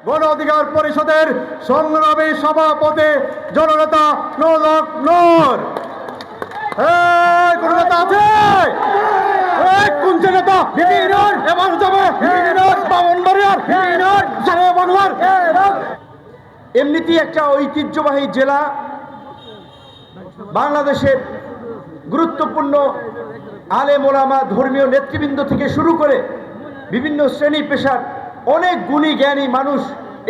গণ অধিকার পরিষদের সংগ্রামী সভাপতি জননেতা নোলক নোর। কোন এমনিতেই একটা ঐতিহ্যবাহী জেলা বাংলাদেশের গুরুত্বপূর্ণ আলেম ওলামা ধর্মীয় নেতৃবৃন্দ থেকে শুরু করে বিভিন্ন শ্রেণি পেশার অনেক গুণী জ্ঞানী মানুষ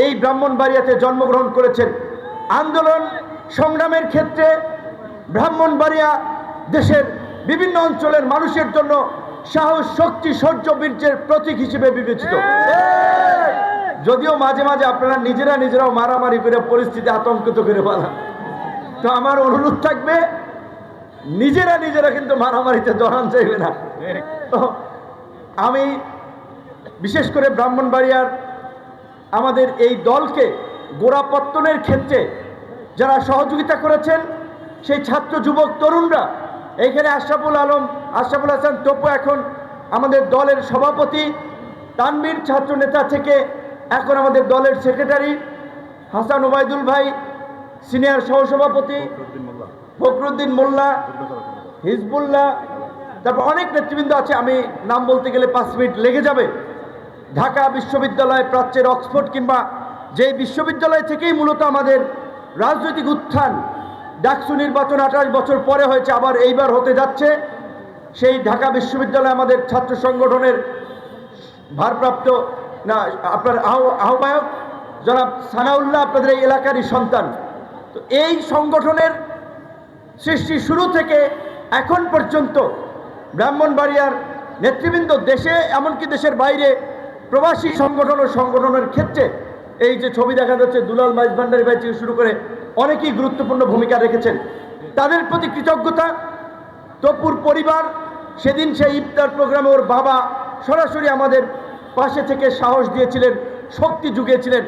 এই ব্রাহ্মণবাড়িয়াতে জন্মগ্রহণ করেছেন। আন্দোলন সংগ্রামের ক্ষেত্রে ব্রাহ্মণবাড়িয়া দেশের বিভিন্ন অঞ্চলের মানুষের জন্য সাহস শক্তি শৌর্য বীর্যের প্রতীক হিসেবে বিবেচিত। যদিও মাঝে মাঝে আপনারা নিজেরা নিজেরাও মারামারি করে পরিস্থিতি আতঙ্কিত করে ফেলান। তো আমার অনুরোধ থাকবে নিজেরা নিজেরা কিন্তু মারামারিতে জড়ান চাইবে না। তো আমি বিশেষ করে ব্রাহ্মণবাড়িয়ার আমাদের এই দলকে গোড়াপত্তনের ক্ষেত্রে যারা সহযোগিতা করেছেন সেই ছাত্র যুবক তরুণরা এইখানে আশরাফুল আলম আশরাফুল হাসান টপু এখন আমাদের দলের সভাপতি তানবীর ছাত্র নেতা থেকে এখন আমাদের দলের সেক্রেটারি হাসান ওবায়দুল ভাই সিনিয়র সহসভাপতি ফখরুদ্দিন মোল্লা। হিজবুল্লাহ তারপর অনেক নেতৃবৃন্দ আছে আমি নাম বলতে গেলে পাঁচ মিনিট লেগে যাবে। ঢাকা বিশ্ববিদ্যালয় প্রাচ্যের অক্সফোর্ড কিংবা যেই বিশ্ববিদ্যালয় থেকেই মূলত আমাদের রাজনৈতিক উত্থান, ডাকসু নির্বাচন আঠাশ বছর পরে হয়েছে, আবার এইবার হতে যাচ্ছে। সেই ঢাকা বিশ্ববিদ্যালয় আমাদের ছাত্র সংগঠনের ভারপ্রাপ্ত, না, আপনার আহ- আহ্বায়ক জনাব সানাউল্লাহ, আপনাদের এই এলাকারই সন্তান। তো এই সংগঠনের সৃষ্টি শুরু থেকে এখন পর্যন্ত ব্রাহ্মণবাড়িয়ার নেতৃবৃন্দ দেশে, এমনকি দেশের বাইরে প্রবাসী সংগঠন ও সংগঠনের ক্ষেত্রে এই যে ছবি দেখা যাচ্ছে, দুলাল মাইজ ভান্ডারি ভাই থেকে শুরু করে অনেকেই গুরুত্বপূর্ণ ভূমিকা রেখেছেন। তাদের প্রতি কৃতজ্ঞতা। তপুর পরিবার, সেদিন সেই ইফতার প্রোগ্রামে ওর বাবা সরাসরি আমাদের পাশে থেকে সাহস দিয়েছিলেন, শক্তি জুগিয়েছিলেন।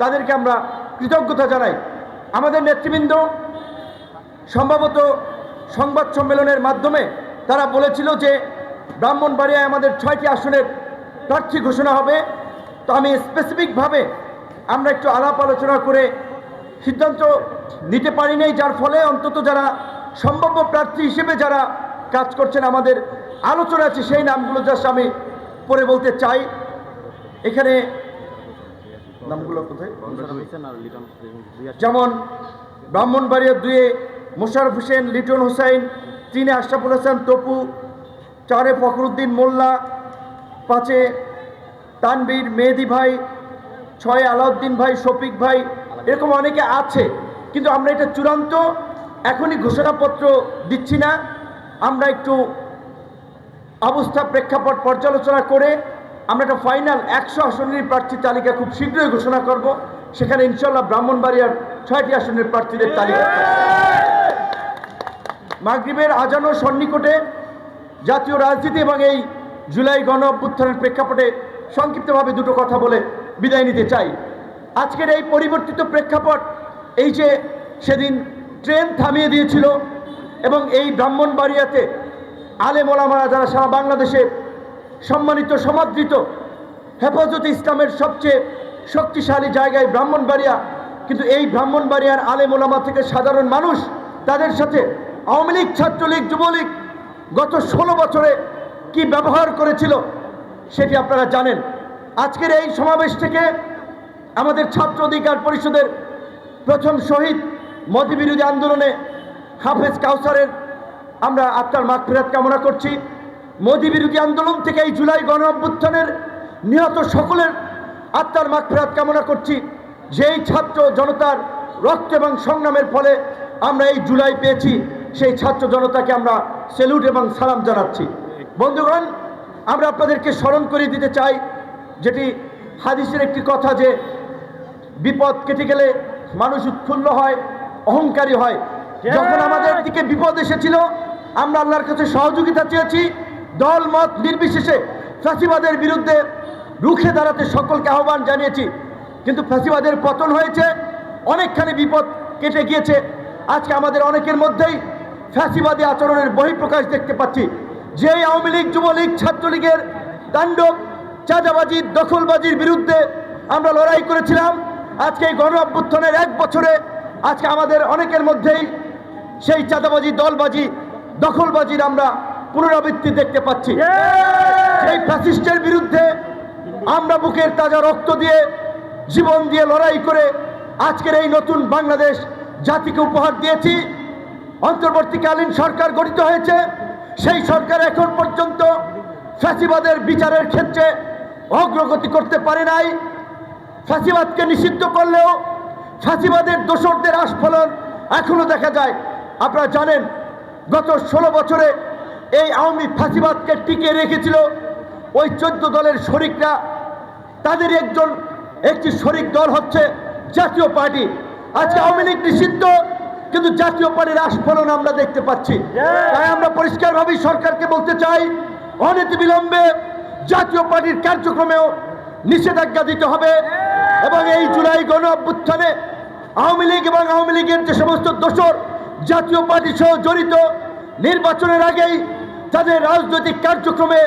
তাদেরকে আমরা কৃতজ্ঞতা জানাই। আমাদের নেতৃবৃন্দ, সম্ভবত সংবাদ সম্মেলনের মাধ্যমে তারা বলেছিল যে ব্রাহ্মণবাড়িয়ায় আমাদের ছয়টি আসনের প্রার্থী ঘোষণা হবে। তো আমি স্পেসিফিকভাবে আমরা একটু আলাপ আলোচনা করে সিদ্ধান্ত নিতে পারি নাই, যার ফলে অন্তত যারা সম্ভাব্য প্রার্থী হিসেবে যারা কাজ করছেন, আমাদের আলোচনা আছে, সেই নামগুলো জাস্ট আমি পরে বলতে চাই। এখানে নামগুলো কোথায়? যেমন ব্রাহ্মণবাড়িয়া দুয়ে মোশারফ হোসেন, লিটন হোসেন তিনে আশরাফুল হাসান, তপু, চারে ফখরুদ্দিন মোল্লা পাঁচে তানবীর মেহেদি ভাই, ছয় আলাউদ্দিন ভাই, শফিক ভাই, এরকম অনেকে আছে, কিন্তু আমরা এটা চূড়ান্ত এখনই ঘোষণাপত্র দিচ্ছি না। আমরা একটু অবস্থা প্রেক্ষাপট পর্যালোচনা করে আমরা একটা ফাইনাল একশো আসনের প্রার্থী তালিকা খুব শীঘ্রই ঘোষণা করব। সেখানে ইনশাল্লাহ ব্রাহ্মণবাড়িয়ার ছয়টি আসনের প্রার্থীদের তালিকা মাগরিবের আজানো সন্নিকটে। জাতীয় রাজনীতি এবং এই জুলাই গণ অভ্যুত্থানের প্রেক্ষাপটে সংক্ষিপ্তভাবে দুটো কথা বলে বিদায় নিতে চাই। আজকের এই পরিবর্তিত প্রেক্ষাপট, এই যে সেদিন ট্রেন থামিয়ে দিয়েছিল এবং এই ব্রাহ্মণবাড়িয়াতে আলেম ওলামারা যারা সারা বাংলাদেশে সম্মানিত, সমাদৃত, হেফাজত ইসলামের সবচেয়ে শক্তিশালী জায়গায় ব্রাহ্মণবাড়িয়া, কিন্তু এই ব্রাহ্মণবাড়িয়ার আলেম ওলামা থেকে সাধারণ মানুষ, তাদের সাথে আওয়ামী লীগ, ছাত্রলীগ, যুবলীগ গত ষোলো বছরে কি ব্যবহার করেছিল সেটি আপনারা জানেন। আজকের এই সমাবেশ থেকে আমাদের ছাত্র অধিকার পরিষদের প্রথম শহীদ মোদী বিরোধী আন্দোলনে হাফেজ কাউসারের আমরা আত্মার মাগফিরাত কামনা করছি। মোদী বিরোধী আন্দোলন থেকে এই জুলাই গণ অভ্যুত্থানের নিহত সকলের আত্মার মাগফিরাত কামনা করছি। যেই ছাত্র জনতার রক্ত এবং সংগ্রামের ফলে আমরা এই জুলাই পেয়েছি, সেই ছাত্র জনতাকে আমরা সেলুট এবং সালাম জানাচ্ছি। বন্ধুগণ আমরা আপনাদেরকে স্মরণ করে দিতে চাই যেটি হাদিসের একটি কথা যে বিপদ কেটে গেলে মানুষ উৎফুল্ল হয় অহংকারী হয়। যখন আমাদের দিকে বিপদ এসেছিল আমরা আল্লাহর কাছে সহযোগিতা চেয়েছি দল মত নির্বিশেষে ফাঁসিবাদের বিরুদ্ধে রুখে দাঁড়াতে সকলকে আহ্বান জানিয়েছি। কিন্তু ফাঁসিবাদের পতন হয়েছে অনেকখানি বিপদ কেটে গিয়েছে। আজকে আমাদের অনেকের মধ্যেই ফ্যাসিবাদী আচরণের বহিঃপ্রকাশ দেখতে পাচ্ছি। যে আওয়ামী লীগ যুবলীগ ছাত্রলীগের তাণ্ডব চাঁদাবাজি দখলবাজির বিরুদ্ধে আমরা লড়াই করেছিলাম। আজকে এই গণ অভ্যুত্থানের এক বছরে আজকে আমাদের অনেকের মধ্যেই সেই চাঁদাবাজি দলবাজি দখলবাজির আমরা পুনরাবৃত্তি দেখতে পাচ্ছি। সেই ফ্যাসিস্টের বিরুদ্ধে আমরা বুকের তাজা রক্ত দিয়ে জীবন দিয়ে লড়াই করে আজকের এই নতুন বাংলাদেশ জাতিকে উপহার দিয়েছি। অন্তর্বর্তীকালীন সরকার গঠিত হয়েছে। সেই সরকার এখন পর্যন্ত ফ্যাসিবাদের বিচারের ক্ষেত্রে অগ্রগতি করতে পারে নাই। ফ্যাসিবাদকে নিষিদ্ধ করলেও ফ্যাসিবাদের দোষরদের আস্ফলন এখনও দেখা যায়। আপনারা জানেন, গত ষোলো বছরে এই আওয়ামী ফাঁসিবাদকে টিকিয়ে রেখেছিল ওই চোদ্দ দলের শরিকরা। তাদের একজন, একটি শরিক দল হচ্ছে জাতীয় পার্টি। আজকে আওয়ামী লীগ নিষিদ্ধ কিন্তু জাতীয় পার্টির আস্ফলন আমরা দেখতে পাচ্ছি। তাই আমরা পরিষ্কারভাবেই সরকারকে বলতে চাই অনতি বিলম্বে জাতীয় পার্টির কার্যক্রমেও নিষেধাজ্ঞা দিতে হবে। এবং এই জুলাই গণ অভ্যুত্থানে আওয়ামী লীগ এবং আওয়ামী লীগের যে সমস্ত দোষর জাতীয় পার্টি সহ জড়িত নির্বাচনের আগেই তাদের রাজনৈতিক কার্যক্রমে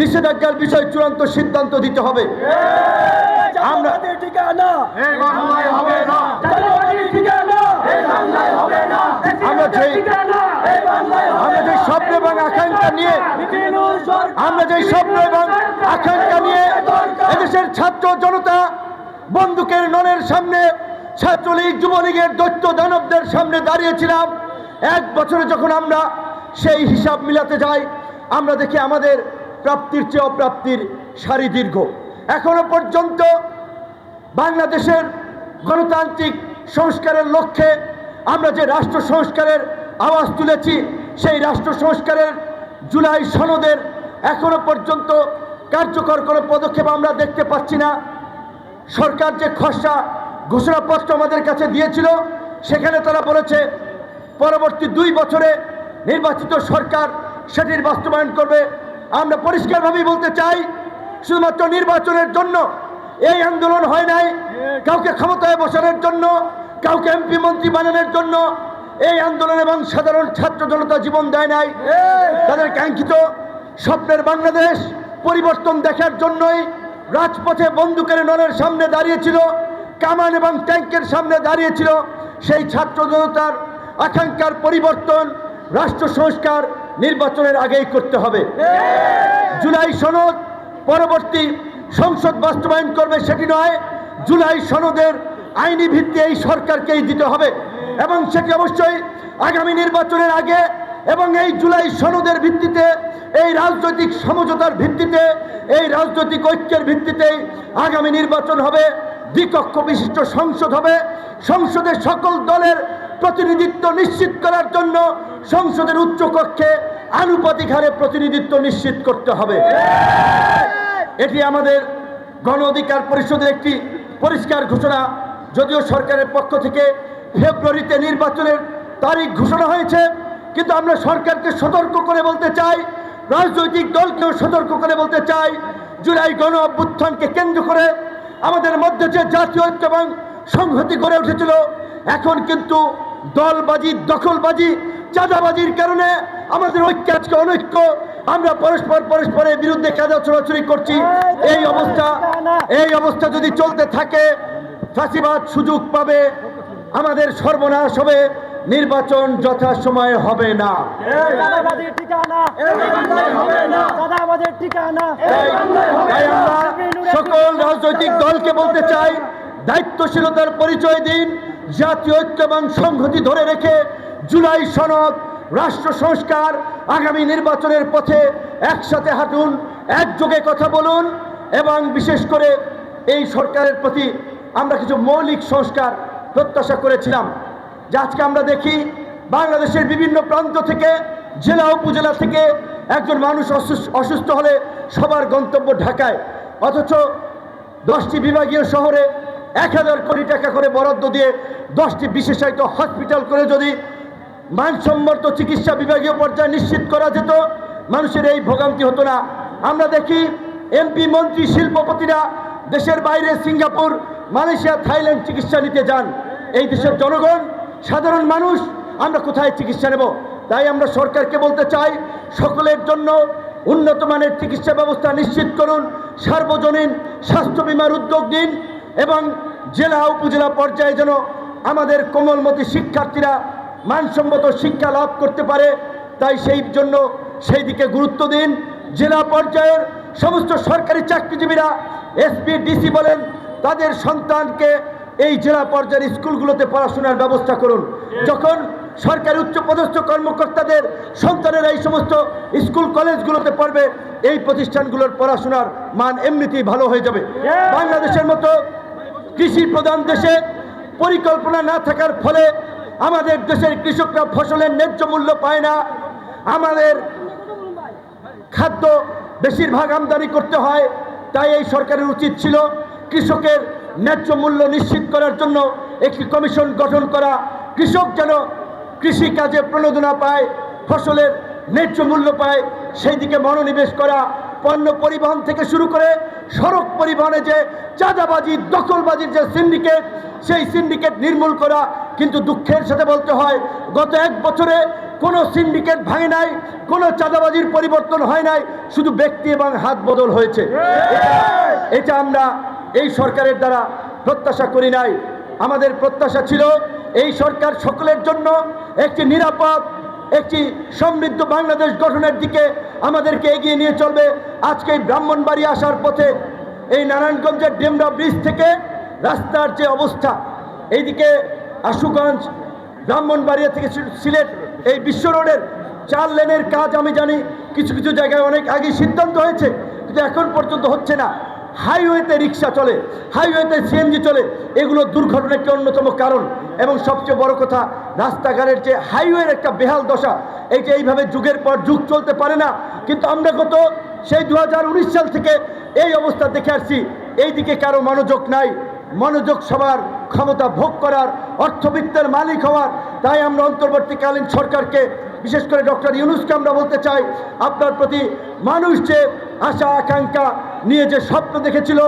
নিষেধাজ্ঞার বিষয়ে চূড়ান্ত সিদ্ধান্ত দিতে হবে। আমরা আমরা যে স্বপ্ন এবং আকাঙ্ক্ষা নিয়ে আমরা যে স্বপ্ন এবং আকাঙ্ক্ষা নিয়ে এদেশের ছাত্র জনতা বন্দুকের ননের সামনে ছাত্রলীগ, যুবলীগের দৈত্য দানবদের সামনে দাঁড়িয়েছিলাম। এক বছরে যখন আমরা সেই হিসাব মিলাতে যাই, আমরা দেখি আমাদের প্রাপ্তির চেয়ে অপ্রাপ্তির সারি দীর্ঘ। এখনও পর্যন্ত বাংলাদেশের গণতান্ত্রিক সংস্কারের লক্ষ্যে আমরা যে রাষ্ট্র সংস্কারের আওয়াজ তুলেছি, সেই রাষ্ট্র সংস্কারের জুলাই সনদের এখনও পর্যন্ত কার্যকর কোনো পদক্ষেপ আমরা দেখতে পাচ্ছি না। সরকার যে খসড়া ঘোষণাপত্র আমাদের কাছে দিয়েছিল, সেখানে তারা বলেছে, পরবর্তী দুই বছরে নির্বাচিত সরকার সেটির বাস্তবায়ন করবে। আমরা পরিষ্কারভাবেই বলতে চাই, শুধুমাত্র নির্বাচনের জন্য এই আন্দোলন হয় নাই। কাউকে ক্ষমতায় বসানোর জন্য কাউকে এমপি মন্ত্রী বানানোর জন্য এই আন্দোলন এবং সাধারণ ছাত্র জনতা জীবন দেয় নাই। তাদের কাঙ্ক্ষিত স্বপ্নের বাংলাদেশ পরিবর্তন দেখার জন্যই রাজপথে বন্দুকের নলের সামনে দাঁড়িয়েছিল কামান এবং ট্যাঙ্কের সামনে দাঁড়িয়েছিল সেই ছাত্র জনতার আকাঙ্ক্ষার পরিবর্তন রাষ্ট্র সংস্কার নির্বাচনের আগেই করতে হবে। জুলাই সনদ পরবর্তী সংসদ বাস্তবায়ন করবে সেটি নয়। জুলাই সনদের আইনি ভিত্তি এই সরকারকেই দিতে হবে এবং সেটি অবশ্যই আগামী নির্বাচনের আগে এবং এই জুলাই সনদের ভিত্তিতে, এই রাজনৈতিক সমঝোতার ভিত্তিতে, এই রাজনৈতিক ঐক্যের ভিত্তিতেই আগামী নির্বাচন হবে। দ্বিকক্ষ বিশিষ্ট সংসদ হবে। সংসদের সকল দলের প্রতিনিধিত্ব নিশ্চিত করার জন্য সংসদের উচ্চকক্ষে আনুপাতিক হারে প্রতিনিধিত্ব নিশ্চিত করতে হবে। এটি আমাদের গণ অধিকার পরিষদের একটি পরিষ্কার ঘোষণা। যদিও সরকারের পক্ষ থেকে ফেব্রুয়ারিতে নির্বাচনের তারিখ ঘোষণা হয়েছে, কিন্তু আমরা সরকারকে সতর্ক করে বলতে চাই, রাজনৈতিক দলকেও সতর্ক করে বলতে চাই, জুলাই গণ অভ্যুত্থানকে কেন্দ্র করে। আমাদের মধ্যে যে জাতীয় ঐক্য এবং সংহতি গড়ে উঠেছিল, এখন কিন্তু দলবাজি, দখলবাজি, চাঁদাবাজির কারণে আমাদের ঐক্য আজকে অনৈক্য। আমরা পরস্পর পরস্পরের বিরুদ্ধে কাজা ছোড়াছুড়ি করছি। এই অবস্থা এই অবস্থা যদি চলতে থাকে ফাঁসিবাদ সুযোগ পাবে আমাদের সর্বনাশ হবে নির্বাচন যথাসময়ে হবে না। সকল রাজনৈতিক দলকে বলতে চাই দায়িত্বশীলতার পরিচয় দিন জাতীয় ঐক্য এবং সংহতি ধরে রেখে জুলাই সনদ রাষ্ট্র সংস্কার আগামী নির্বাচনের পথে একসাথে হাঁটুন, একযোগে কথা বলুন এবং বিশেষ করে এই সরকারের প্রতি আমরা কিছু মৌলিক সংস্কার প্রত্যাশা করেছিলাম। যে আজকে আমরা দেখি, বাংলাদেশের বিভিন্ন প্রান্ত থেকে, জেলা উপজেলা থেকে একজন মানুষ অসুস্থ হলে সবার গন্তব্য ঢাকায়। অথচ দশটি বিভাগীয় শহরে এক হাজার কোটি টাকা করে বরাদ্দ দিয়ে দশটি বিশেষায়িত হসপিটাল করে যদি মানসম্মত চিকিৎসা বিভাগীয় পর্যায়ে নিশ্চিত করা যেত, মানুষের এই ভোগান্তি হতো না। আমরা দেখি এমপি, মন্ত্রী, শিল্পপতিরা দেশের বাইরে সিঙ্গাপুর, মালয়েশিয়া, থাইল্যান্ড চিকিৎসা নিতে যান। এই দেশের জনগণ, সাধারণ মানুষ, আমরা কোথায় চিকিৎসা নেব? তাই আমরা সরকারকে বলতে চাই, সকলের জন্য উন্নত মানের চিকিৎসা ব্যবস্থা নিশ্চিত করুন, সার্বজনীন স্বাস্থ্য বিমার উদ্যোগ দিন এবং জেলা, উপজেলা পর্যায়ে যেন আমাদের কোমলমতি শিক্ষার্থীরা মানসম্মত শিক্ষা লাভ করতে পারে তাই সেই জন্য সেই দিকে গুরুত্ব দিন। জেলা পর্যায়ের সমস্ত সরকারি চাকরিজীবীরা এসপি ডিসি বলেন তাদের সন্তানকে এই জেলা পর্যায়ের স্কুলগুলোতে পড়াশোনার ব্যবস্থা করুন। যখন সরকারি উচ্চপদস্থ কর্মকর্তাদের সন্তানেরা এই সমস্ত স্কুল কলেজগুলোতে পড়বে এই প্রতিষ্ঠানগুলোর পড়াশোনার মান এমনিতেই ভালো হয়ে যাবে। বাংলাদেশের মতো কৃষি প্রধান দেশে পরিকল্পনা না থাকার ফলে আমাদের দেশের কৃষকরা ফসলের ন্যায্য মূল্য পায় না। আমাদের খাদ্য বেশিরভাগ আমদানি করতে হয়, তাই এই সরকারের উচিত ছিল কৃষকের ন্যায্য মূল্য নিশ্চিত করার জন্য একটি কমিশন গঠন করা। কৃষক যেন কৃষি কাজে প্রণোদনা পায়, ফসলের ন্যায্য মূল্য পায়, সেই দিকে মনোনিবেশ করা। পণ্য পরিবহন থেকে শুরু করে সড়ক পরিবহনে যে চাঁদাবাজি, দখলবাজির যে সিন্ডিকেট সেই সিন্ডিকেট নির্মূল করা। কিন্তু দুঃখের সাথে বলতে হয় গত এক বছরে কোনো সিন্ডিকেট ভাঙে নাই কোনো চাঁদাবাজির পরিবর্তন হয় নাই শুধু ব্যক্তি এবং হাত বদল হয়েছে। এটা- আমরা এই সরকারের দ্বারা প্রত্যাশা করি নাই। আমাদের প্রত্যাশা ছিল এই সরকার সকলের জন্য একটি নিরাপদ একটি সমৃদ্ধ বাংলাদেশ গঠনের দিকে আমাদেরকে এগিয়ে নিয়ে চলবে। আজকে এই ব্রাহ্মণবাড়ি আসার পথে এই নারায়ণগঞ্জের ডেমরা ব্রিজ থেকে রাস্তার যে অবস্থা এইদিকে আশুগঞ্জ, ব্রাহ্মণবাড়িয়া থেকে সিলেট, এই বিশ্ব রোডের চার লেনের কাজ আমি জানি, কিছু কিছু জায়গায় অনেক আগে সিদ্ধান্ত হয়েছে, কিন্তু এখন পর্যন্ত হচ্ছে না। হাইওয়েতে রিক্সা চলে, হাইওয়েতে সিএনজি চলে, এগুলো দুর্ঘটনার একটি অন্যতম কারণ। এবং সবচেয়ে বড় কথা, রাস্তাঘাটের যে হাইওয়ের একটা বেহাল দশা, এই যে এইভাবে যুগের পর যুগ চলতে পারে না, কিন্তু আমরা গত সেই দু হাজার উনিশ সাল থেকে এই অবস্থা দেখে আসছি এই দিকে কারও মনোযোগ নাই, মনোযোগ সবার ক্ষমতা ভোগ করার, অর্থবিত্তের মালিক হওয়ার। তাই আমরা অন্তর্বর্তীকালীন সরকারকে, বিশেষ করে ডক্টর ইউনুসকে আমরা বলতে চাই, আপনার প্রতি মানুষ যে আশা, আকাঙ্ক্ষা নিয়ে যে স্বপ্ন দেখেছিল,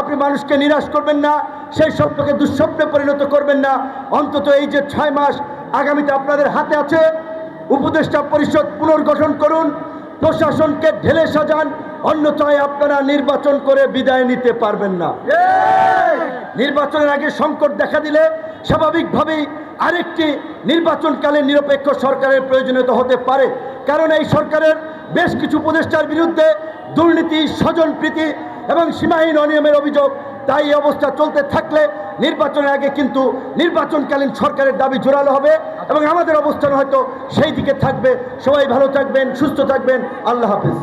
আপনি মানুষকে নিরাশ করবেন না, সেই স্বপ্নকে দুঃস্বপ্নে পরিণত করবেন না। অন্তত এই যে ছয় মাস আগামীতে আপনাদের হাতে আছে, উপদেষ্টা পরিষদ পুনর্গঠন করুন, প্রশাসনকে ঢেলে সাজান অন্যথায় আপনারা নির্বাচন করে বিদায় নিতে পারবেন না। নির্বাচনের আগে সংকট দেখা দিলে স্বাভাবিকভাবেই আরেকটি নির্বাচনকালীন নিরপেক্ষ সরকারের প্রয়োজনীয়তা হতে পারে। কারণ এই সরকারের বেশ কিছু উপদেষ্টার বিরুদ্ধে দুর্নীতি স্বজনপ্রীতি এবং সীমাহীন অনিয়মের অভিযোগ তাই এই অবস্থা চলতে থাকলে নির্বাচনের আগে কিন্তু নির্বাচনকালীন সরকারের দাবি জোরালো হবে এবং আমাদের অবস্থান হয়তো সেই দিকে থাকবে। সবাই ভালো থাকবেন সুস্থ থাকবেন। আল্লাহ হাফিজ।